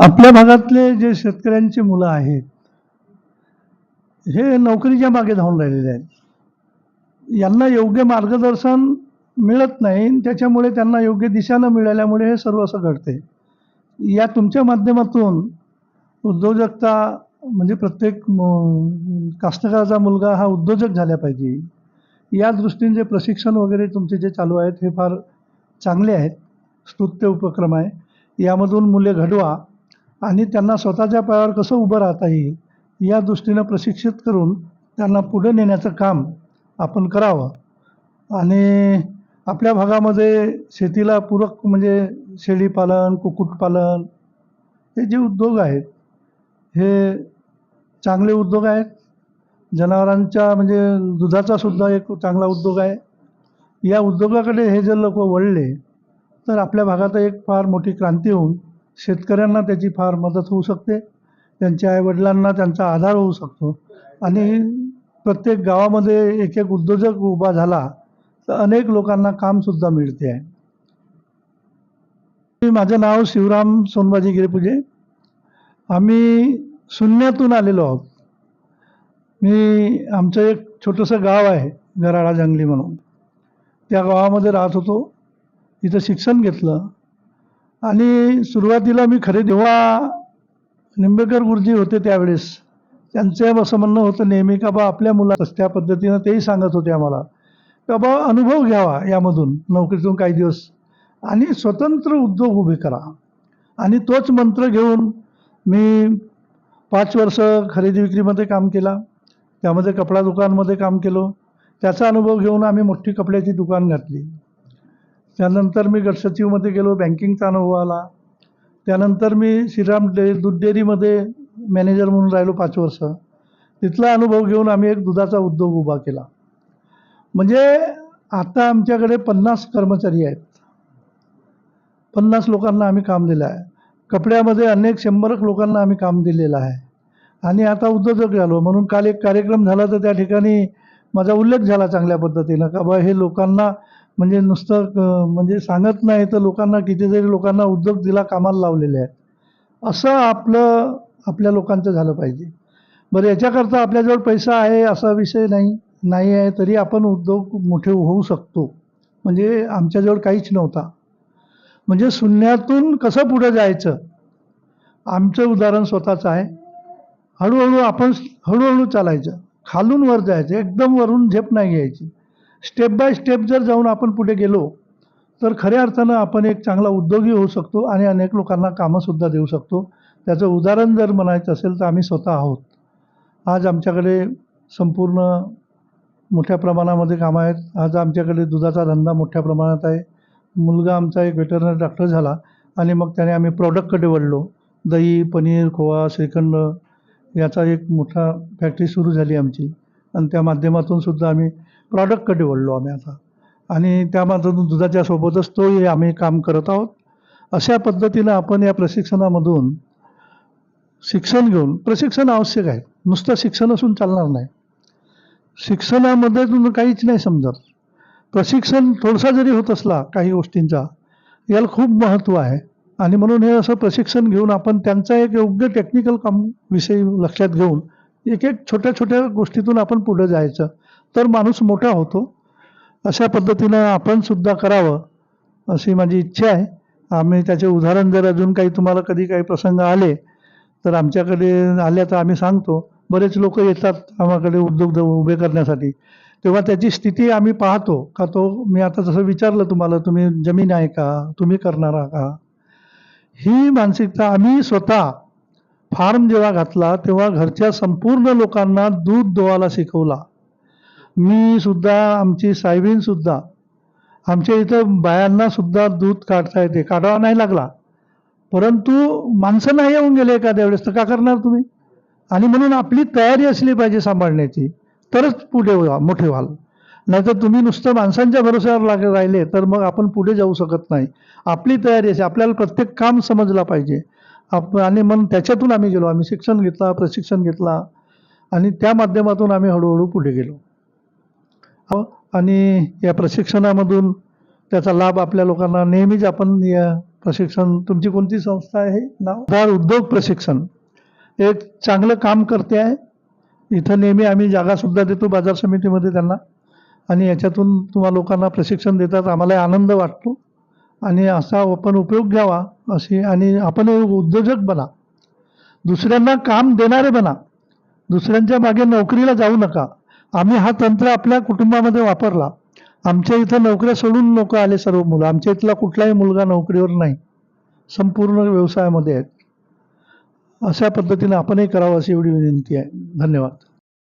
आपल्या भागातले जे शेतकऱ्यांची मुलं आहेत हे नोकरीच्या मागे धावून राहिलेले आहेत. यांना योग्य मार्गदर्शन मिळत नाही त्याच्यामुळे त्यांना योग्य दिशा न मिळाल्यामुळे हे सर्व असं घडते या तुमच्या माध्यमातून उद्योजकता म्हणजे प्रत्येक म- कास्तकाराचा मुलगा हा उद्योजक झाला पाहिजे. या दृष्टीने जे प्रशिक्षण वगैरे तुमचे जे चालू आहेत हे फार चांगले आहेत. स्तुत्य उपक्रम आहे. यामधून मुले घडवा. आणि त्यांना स्वतःच्या पायावर कसं उभं राहता येईल या दृष्टीनं प्रशिक्षित करून त्यांना पुढे नेण्याचं काम आपण करावं. आणि आपल्या भागामध्ये शेतीला पूरक म्हणजे शेळीपालन कुक्कुटपालन हे जे उद्योग आहेत हे चांगले उद्योग आहेत. जनावरांच्या म्हणजे दुधाचा सुद्धा एक चांगला उद्योग आहे. या उद्योगाकडे हे जर लोक वळले तर आपल्या भागात एक फार मोठी क्रांती होऊन शेतकऱ्यांना त्याची फार मदत होऊ शकते. त्यांच्या आईवडिलांना त्यांचा आधार होऊ शकतो. आणि प्रत्येक गावामध्ये एक एक उद्योजक उभा झाला तर अनेक लोकांना कामसुद्धा मिळते. आहे माझं नाव शिवराम सोनबाजी गिरेपुजे. आम्ही शून्यातून आलेलो आहोत. मी आमचं एक छोटंसं गाव आहे गराळा जंगली म्हणून. त्या गावामध्ये राहत होतो. तिथं शिक्षण घेतलं. आणि सुरुवातीला मी खरे जेव्हा निंबेकर गुरुजी होते त्यावेळेस. त्यांचं असं म्हणणं होतं नेहमी का बा आपल्या मुला त्या पद्धतीनं तेही सांगत होते आम्हाला. का बा अनुभव घ्यावा यामधून नोकरीतून काही दिवस. आणि स्वतंत्र उद्योग उभे करा. आणि तोच मंत्र घेऊन मी पाच वर्ष खरेदी विक्रीमध्ये काम केला. त्यामध्ये कपडा दुकानमध्ये काम केलं. त्याचा अनुभव घेऊन आम्ही मोठी कपड्याची दुकान घातली. त्यानंतर मी गटसचिवमध्ये गेलो बँकिंगचा अनुभव आला. त्यानंतर मी श्रीराम डे दूध डेअरीमध्ये मॅनेजर म्हणून राहिलो पाच वर्ष. तिथला अनुभव घेऊन आम्ही एक दुधाचा उद्योग उभा केला. म्हणजे आता आमच्याकडे पन्नास कर्मचारी आहेत. पन्नास लोकांना आम्ही काम दिलं आहे. कपड्यामध्ये अनेक शंभरक लोकांना आम्ही काम दिलेलं आहे. आणि आता उद्योजक झालो. म्हणून काल एक कार्यक्रम झाला तर त्या ठिकाणी माझा उल्लेख झाला चांगल्या पद्धतीनं. का बा हे लोकांना म्हणजे नुसतं म्हणजे सांगत नाही तर लोकांना कितीतरी लोकांना उद्योग दिला कामाला लावलेले आहेत. असं आपलं आपल्या लोकांचं झालं पाहिजे. बरं याच्याकरता आपल्याजवळ पैसा आहे असा विषय नाही नाही आहे तरी आपण उद्योग मोठे होऊ शकतो. म्हणजे आमच्याजवळ काहीच नव्हता. म्हणजे शून्यातून कसं पुढं जायचं? आमचं उदाहरण स्वतःचं आहे. हळूहळू आपण हळूहळू चालायचं. खालून वर जायचं. एकदम वरून झेप नाही घ्यायची. स्टेप बाय स्टेप जर जाऊन आपण पुढे गेलो तर खऱ्या अर्थानं आपण एक चांगला उद्योगी होऊ शकतो आणि अनेक लोकांना कामंसुद्धा देऊ शकतो. त्याचं उदाहरण जर म्हणायचं असेल तर आम्ही स्वतः आहोत. आज आमच्याकडे संपूर्ण मोठ्या प्रमाणामध्ये कामं आहेत. आज आमच्याकडे दुधाचा धंदा मोठ्या प्रमाणात आहे. मुलगा आमचा एक वेटरनरी डॉक्टर झाला आणि मग त्याने आम्ही प्रॉडक्टकडे वळलो. दही पनीर खोवा श्रीखंड याचा एक मोठा फॅक्टरी सुरू झाली आमची. आणि त्या माध्यमातून सुद्धा आम्ही प्रॉडक्टकडे वळलो आम्ही आता? आणि त्या माध्यमातून दुधाच्या सोबतच तोही आम्ही काम करत आहोत. अशा पद्धतीनं आपण या प्रशिक्षणामधून शिक्षण घेऊन प्रशिक्षण आवश्यक आहे. नुसतं शिक्षण असून चालणार नाही. शिक्षणामध्ये तुम्ही काहीच नाही समजत. प्रशिक्षण थोडसा जरी होत असला काही गोष्टींचा याला खूप महत्त्व आहे. आणि म्हणून हे असं प्रशिक्षण घेऊन आपण त्यांचा एक योग्य टेक्निकल काम विषयी लक्षात घेऊन एक एक छोट्या छोट्या गोष्टीतून आपण पुढे जायचं. तर माणूस मोठा होतो. अशा पद्धतीनं आपण सुद्धा करावं अशी माझी इच्छा आहे. आम्ही त्याचे उदाहरण जर अजून काही तुम्हाला कधी काही प्रसंग आले तर आमच्याकडे आल्या तर आम्ही सांगतो. बरेच लोक येतात आम्हाकडे उद्योग उभे करण्यासाठी. तेव्हा त्याची स्थिती आम्ही पाहतो का तो मी आता जसं विचारलं तुम्हाला तुम्ही जमीन आहे का? तुम्ही करणारा का? ही मानसिकता आम्ही स्वतः फार्म जेव्हा घातला तेव्हा घरच्या संपूर्ण लोकांना दूध दोवायला शिकवला. मी सुद्धा आमची साहेबीन सुद्धा आमच्या इथं बायांना सुद्धा दूध काढता येते. काढावा नाही लागला. परंतु माणसं नाही येऊन गेले एखाद्या वेळेस तर का करणार तुम्ही? आणि म्हणून आपली तयारी असली पाहिजे सांभाळण्याची. तरच पुढे व्हा मोठे व्हाल. नाहीतर तुम्ही नुसतं माणसांच्या भरोश्यावर लाग राहिले तर मग आपण पुढे जाऊ शकत नाही. आपली तयारी अशी आपल्याला प्रत्येक काम समजला पाहिजे. आप आणि मग त्याच्यातून आम्ही गेलो. आम्ही शिक्षण घेतला प्रशिक्षण घेतला. आणि त्या माध्यमातून आम्ही हळूहळू पुढे गेलो. हो, आणि या प्रशिक्षणामधून त्याचा लाभ आपल्या लोकांना नेहमीच आपण या प्रशिक्षण तुमची कोणती संस्था आहे? नाव? उद्योग प्रशिक्षण. एक चांगलं काम करते आहे. इथं नेहमी आम्ही जागासुद्धा देतो बाजार समितीमध्ये त्यांना. आणि याच्यातून तुम्हा लोकांना प्रशिक्षण देतात. आम्हाला आनंद वाटतो. आणि असा आपण उपयोग घ्यावा अशी आणि आपण उद्योजक बना. दुसऱ्यांना काम देणारे बना. दुसऱ्यांच्या मागे नोकरीला जाऊ नका. आम्ही हा तंत्र आपल्या कुटुंबामध्ये वापरला. आमच्या इथं नोकऱ्या सोडून लोक आले सर्व मुलं. आमच्या इथला कुठलाही मुलगा नोकरीवर नाही. संपूर्ण व्यवसायामध्ये आहेत. अशा पद्धतीने आपणही करावं अशी एवढी विनंती आहे. धन्यवाद.